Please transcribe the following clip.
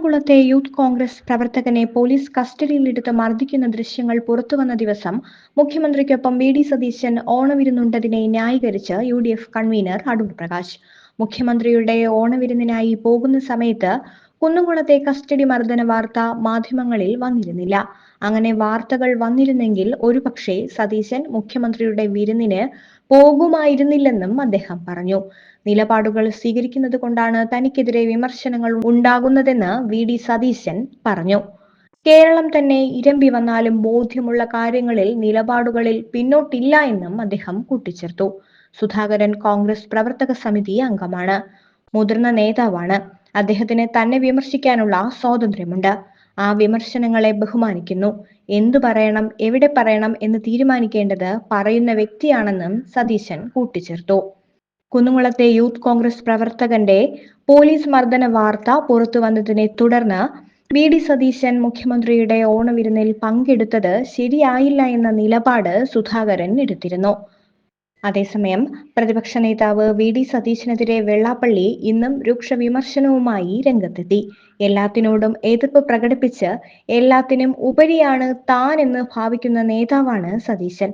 കുന്നംകുളത്തെ youth Congress പ്രവർത്തകനെ police കസ്റ്റഡിയിലെടുത്ത് മർദ്ദിക്കുന്ന ദൃശ്യങ്ങൾ പുറത്തുവന്ന ദിവസം മുഖ്യമന്ത്രിക്കൊപ്പം വി ഡി സതീശൻ ഓണവിരുന്നുണ്ടതിനെ ന്യായീകരിച്ച് U D F convener Adoor Prakash. മുഖ്യമന്ത്രിയുടെ ഓണവിരുന്നിനായി പോകുന്ന സമയത്ത് കുന്നംകുളത്തെ കസ്റ്റഡി മർദ്ദന വാർത്ത മാധ്യമങ്ങളിൽ വന്നിരുന്നില്ല. അങ്ങനെ വാർത്തകൾ വന്നിരുന്നെങ്കിൽ ഒരുപക്ഷെ സതീശൻ മുഖ്യമന്ത്രിയുടെ വിരുന്നിന് പോകുമായിരുന്നില്ലെന്നും അദ്ദേഹം പറഞ്ഞു. നിലപാടുകൾ സ്വീകരിക്കുന്നത് കൊണ്ടാണ് തനിക്കെതിരെ വിമർശനങ്ങൾ ഉണ്ടാകുന്നതെന്ന് വി. ഡി. സതീശൻ പറഞ്ഞു. കേരളം തന്നെ ഇരമ്പി വന്നാലും ബോധ്യമുള്ള കാര്യങ്ങളിൽ നിലപാടുകളിൽ പിന്നോട്ടില്ല എന്നും അദ്ദേഹം കൂട്ടിച്ചേർത്തു. സുധാകരൻ കോൺഗ്രസ് പ്രവർത്തക സമിതി അംഗമാണ്. മുതിർന്ന നേതാവാണ്. അദ്ദേഹത്തിന് തന്നെ വിമർശിക്കാനുള്ള സ്വാതന്ത്ര്യമുണ്ട്. ആ വിമർശനങ്ങളെ ബഹുമാനിക്കുന്നു. എന്തു പറയണം എവിടെ പറയണം എന്ന് തീരുമാനിക്കേണ്ടത് പറയുന്ന വ്യക്തിയാണെന്നും സതീശൻ കൂട്ടിച്ചേർത്തു. കുന്നുകുളത്തെ യൂത്ത് കോൺഗ്രസ് പ്രവർത്തകന്റെ പോലീസ് മർദ്ദന വാർത്ത പുറത്തു വന്നതിനെ തുടർന്ന് വി. ഡി. സതീശൻ മുഖ്യമന്ത്രിയുടെ ഓണവിരുന്നിൽ പങ്കെടുത്തത് ശരിയായില്ല എന്ന നിലപാട് സുധാകരൻ എടുത്തിരുന്നു. അതേസമയം പ്രതിപക്ഷ നേതാവ് വി ഡി സതീശനെതിരെ വെള്ളാപ്പള്ളി ഇന്നും രൂക്ഷ വിമർശനവുമായി രംഗത്തെത്തി. എല്ലാത്തിനോടും എതിർപ്പ് പ്രകടിപ്പിച്ച് എല്ലാത്തിനും ഉപരിയാണ് താൻ എന്ന് ഭാവിക്കുന്ന നേതാവാണ് സതീശൻ.